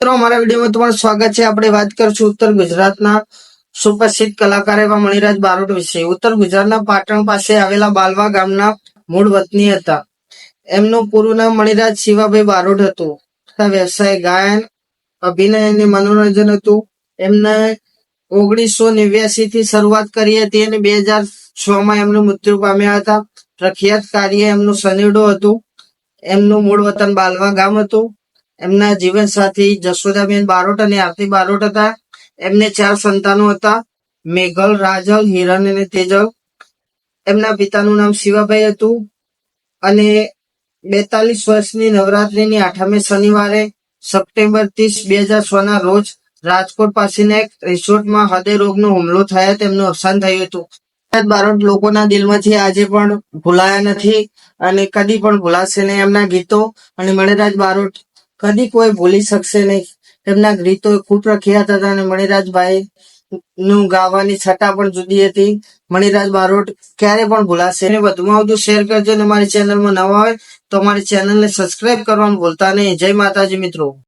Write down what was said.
મિત્રો, અમારા વિડીયોમાં તમારું સ્વાગત છે. આપણે વાત કરશું ઉત્તર ગુજરાતના સુપ્રસિદ્ધ કલાકાર એવા મણિરાજ બારોટ વિશે. ઉત્તર ગુજરાતના પાટણ પાસે આવેલા બાલવા ગામના મૂળ વતની હતા. એમનું પૂરું નામ મણિરાજ શિવાભાઈ બારોટ હતું. વ્યવસાય ગાયન, અભિનય અને મનોરંજન હતું. એમને ઓગણીસો નેવ્યાસી થી શરૂઆત કરી હતી અને બે હજાર છ માં એમનું મૃત્યુ પામ્યા હતા. પ્રખ્યાત કાર્ય એમનું સનીડો હતું. એમનું મૂળ વતન બાલવા ગામ હતું. એમના જીવન સાથી જશોદાબેન બારોટ અને આરતી બારોટ હતા. એમને ચાર સંતાનો હતા. મેઘલ, રાજલ, હિરણ અને તેજલ. એમના પિતાનું નામ શિવાભાઈ હતું. અને બેતાલીસ વર્ષની નવરાત્રીની આઠમે શનિવારે સપ્ટેમ્બર ત્રીસ બે હજાર છ ના રોજ રાજકોટ પાસેના એક રિસોર્ટમાં હૃદય રોગનો હુમલો થયા તેમનું અવસાન થયું હતું. બારોટ લોકોના દિલમાંથી આજે પણ ભૂલાયા નથી અને કદી પણ ભૂલાશે નહીં એમના ગીતો. અને મણિરાજ બારોટ કદી કોઈ ભૂલી શકશે નહીં. એમના ગીતો ખૂબ પ્રખ્યાત હતા અને મણિરાજભાઈ નું ગાવાની છટા પણ જુદી હતી. મણિરાજ બારોટ ક્યારે પણ ભૂલાશે અને વધુમાં વધુ શેર કરજો અને મારી ચેનલમાં નવા હોય તો અમારી ચેનલને સબસ્ક્રાઇબ કરવાનું ભૂલતા નહીં. જય માતાજી મિત્રો.